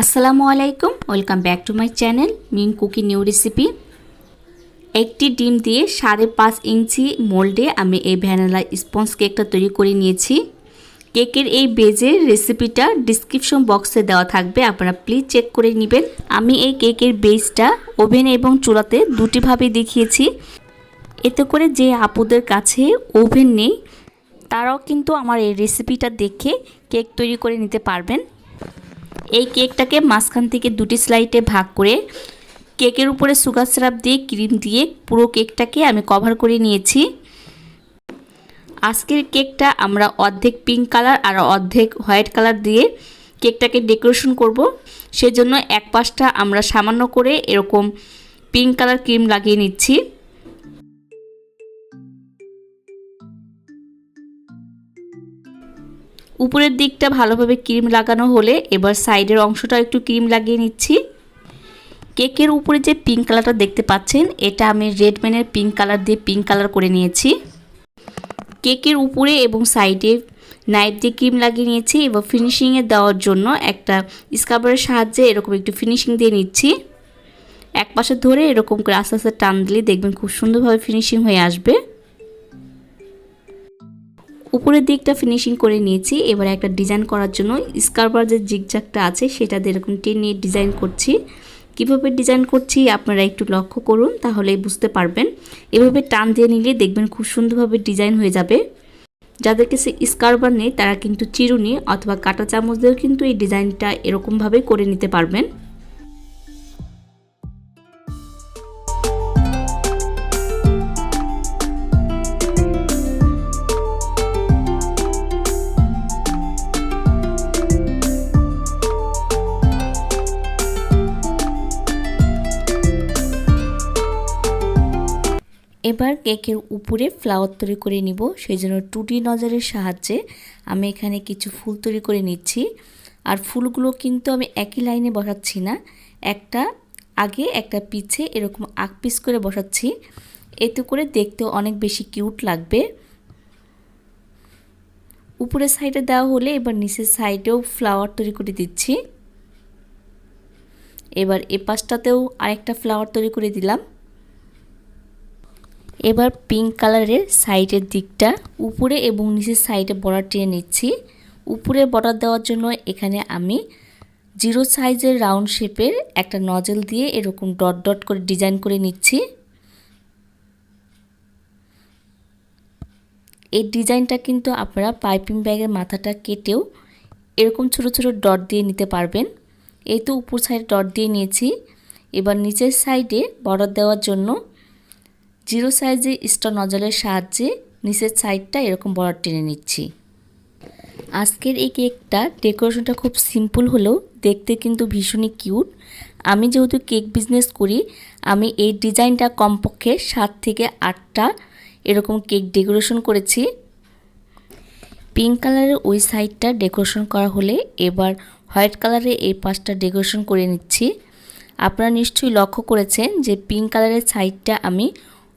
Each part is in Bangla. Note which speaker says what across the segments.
Speaker 1: আসসালামু আলাইকুম, welcome back to my channel mean cookie new recipe. একটি ডিম দিয়ে সাড়ে পাঁচ ইঞ্চি মোল্ডে আমি এই ভ্যানিলা স্পঞ্জ কেকটা তৈরি করে নিয়েছি। কেকের এই বেজের রেসিপিটা ডিসক্রিপশন বক্সে দেওয়া থাকবে, আপনারা প্লিজ চেক করে নেবেন। আমি এই কেকের বেজটা ওভেন এবং চুলাতে দুটিভাবে দেখিয়েছি। এতে করে যে আপুদের কাছে ওভেন নেই, তারাও কিন্তু আমার এই রেসিপিটা দেখে কেক তৈরি করে নিতে পারবেন। এই কেকটাকে মাঝখান থেকে দুটি স্লাইডে ভাগ করে কেকের উপরে সুগার সিরাপ দিয়ে ক্রিম দিয়ে পুরো কেকটাকে আমি কভার করে নিয়েছি। আজকের কেকটা আমরা অর্ধেক পিঙ্ক কালার আর অর্ধেক হোয়াইট কালার দিয়ে কেকটাকে ডেকোরেশন করব। সেজন্য এক পাশটা আমরা সামান্য করে এরকম পিঙ্ক কালার ক্রিম লাগিয়ে নিচ্ছি। উপরের দিকটা ভালোভাবে ক্রিম লাগানো হলে এবার সাইডের অংশটা একটু ক্রিম লাগিয়ে নিচ্ছি। কেকের উপরে যে পিঙ্ক কালারটা দেখতে পাচ্ছেন, এটা আমি রেড ম্যানের পিঙ্ক কালার দিয়ে পিঙ্ক কালার করে নিয়েছি। কেকের উপরে এবং সাইডে নাইফ দিয়ে ক্রিম লাগিয়ে নিয়েছি এবং ফিনিশিংয়ে দেওয়ার জন্য একটা স্কাবারের সাহায্যে এরকম একটু ফিনিশিং দিয়ে নিচ্ছি। এক পাশে ধরে এরকম করে আস্তে আস্তে টান দিলে দেখবেন খুব সুন্দরভাবে ফিনিশিং হয়ে আসবে। উপরের দিকটা ফিনিশিং করে নিয়েছি। এবার একটা ডিজাইন করার জন্য স্কার্বার যে জিগজাকটা আছে সেটা এরকম টেনে ডিজাইন করছি। কীভাবে ডিজাইন করছি আপনারা একটু লক্ষ্য করুন, তাহলেই বুঝতে পারবেন। এভাবে টান দিয়ে নিলে দেখবেন খুব সুন্দরভাবে ডিজাইন হয়ে যাবে। যাদের কাছে স্কার্বার নেই, তারা কিন্তু চিরুনি অথবা কাটা চামচ দিয়েও কিন্তু এই ডিজাইনটা এরকমভাবে করে নিতে পারবেন। এবার কেকের উপরে ফ্লাওয়ার তৈরি করে নিব সেই জন্য টুটি নজরের সাহায্যে আমি এখানে কিছু ফুল তৈরি করে নিচ্ছি। আর ফুলগুলো কিন্তু আমি একই লাইনে বসাচ্ছি না, একটা আগে, একটা পিছে এরকম আগ পিস করে বসাচ্ছি। এতে করে দেখতেও অনেক বেশি কিউট লাগবে। উপরের সাইডে দেওয়া হলে এবার নিচের সাইডেও ফ্লাওয়ার তৈরি করে দিচ্ছি। এবার এ পাশটাতেও আরেকটা ফ্লাওয়ার তৈরি করে দিলাম। এবার পিঙ্ক কালারের সাইডের দিকটা উপরে এবং নিচের সাইডে বর্ডার টেনে নিচ্ছি। উপরে বর্ডার দেওয়ার জন্য এখানে আমি জিরো সাইজের রাউন্ড শেপের একটা নজল দিয়ে এরকম ডট ডট করে ডিজাইন করে নিচ্ছি। এই ডিজাইনটা কিন্তু আপনারা পাইপিং ব্যাগের মাথাটা কেটেও এরকম ছোট ছোট ডট দিয়ে নিতে পারবেন। এই তো উপর সাইডে ডট দিয়ে নিয়েছি। এবার নিচের সাইডে বর্ডার দেওয়ার জন্য জিরো সাইজে স্টোন নজলের সাহায্যে নিচের সাইডটা এরকম বর্ডার টেনে নিচ্ছি। আজকের এই কেকটা ডেকোরেশনটা খুব সিম্পল হলেও দেখতে কিন্তু ভীষণই কিউট। আমি যেহেতু কেক বিজনেস করি, আমি এই ডিজাইনটা কমপক্ষে সাত থেকে আটটা এরকম কেক ডেকোরেশন করেছি। পিঙ্ক কালারের ওই সাইডটা ডেকোরেশন করা হলে এবার হোয়াইট কালারের এই পাশটা ডেকোরেশন করে নিচ্ছি। আপনারা নিশ্চয়ই লক্ষ্য করেছেন যে পিঙ্ক কালারের সাইডটা আমি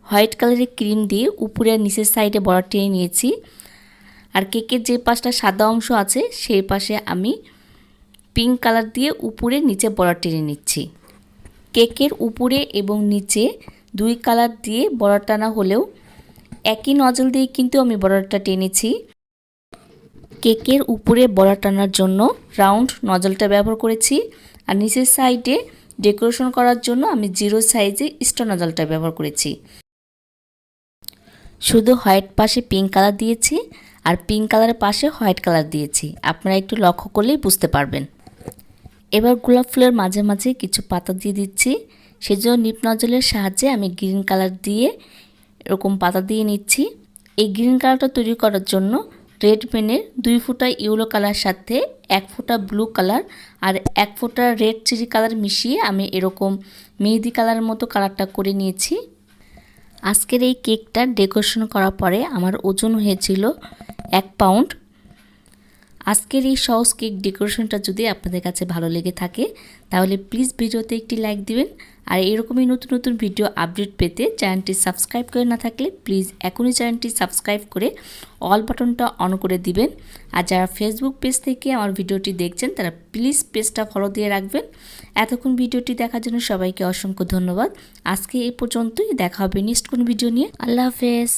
Speaker 1: হোয়াইট কালারের ক্রিম দিয়ে উপরে আর নিচের সাইডে বর্ডার টেনে নিয়েছি। আর কেকের যে পাশটা সাদা অংশ আছে, সেই পাশে আমি পিঙ্ক কালার দিয়ে উপরে নিচে বর্ডার টেনে নিচ্ছি। কেকের উপরে এবং নিচে দুই কালার দিয়ে বর্ডার টানা হলেও একই নজল দিয়ে কিন্তু আমি বর্ডারটা টেনেছি। কেকের উপরে বর্ডার টানার জন্য রাউন্ড নজলটা ব্যবহার করেছি আর নিচের সাইডে ডেকোরেশন করার জন্য আমি জিরো সাইজে স্টোন নজলটা ব্যবহার করেছি। শুধু হোয়াইট পাশে পিঙ্ক কালার দিয়েছি আর পিঙ্ক কালারের পাশে হোয়াইট কালার দিয়েছি। আপনারা একটু লক্ষ্য করলেই বুঝতে পারবেন। এবার গোলাপ ফুলের মাঝে মাঝে কিছু পাতা দিয়ে দিচ্ছি। সেজন্য নিপ নজলের সাহায্যে আমি গ্রিন কালার দিয়ে এরকম পাতা দিয়ে নিচ্ছি। এই গ্রিন কালারটা তৈরি করার জন্য রেড পেনের দুই ফোঁটা ইউলো কালার সাথে এক ফোঁটা ব্লু কালার আর এক ফোঁটা রেড চিলি কালার মিশিয়ে আমি এরকম মেহেদি কালারের মতো কালারটা করে নিয়েছি। আজকের এই কেকটা ডেকোরেশন করার পরে আমার ওজন হয়েছিল এক পাউন্ড আজকের এই সহজ কেক ডেকোরেশনটা যদি আপনাদের কাছে ভালো লেগে থাকে, তাহলে প্লিজ ভিডিওতে একটি লাইক দিবেন। আর এরকমই নতুন নতুন ভিডিও আপডেট পেতে চ্যানেলটি সাবস্ক্রাইব করে না থাকলে প্লিজ এখনই চ্যানেলটি সাবস্ক্রাইব করে অল বাটনটা অন করে দিবেন। আর যারা ফেসবুক পেজ থেকে আমার ভিডিওটি দেখছেন, তারা প্লিজ পেজটা ফলো দিয়ে রাখবেন। এতক্ষণ ভিডিওটি দেখার জন্য সবাইকে অসংখ্য ধন্যবাদ। আজকে এই পর্যন্তই, দেখা হবে নেক্সট কোন ভিডিও নিয়ে। আল্লাহ হাফেজ।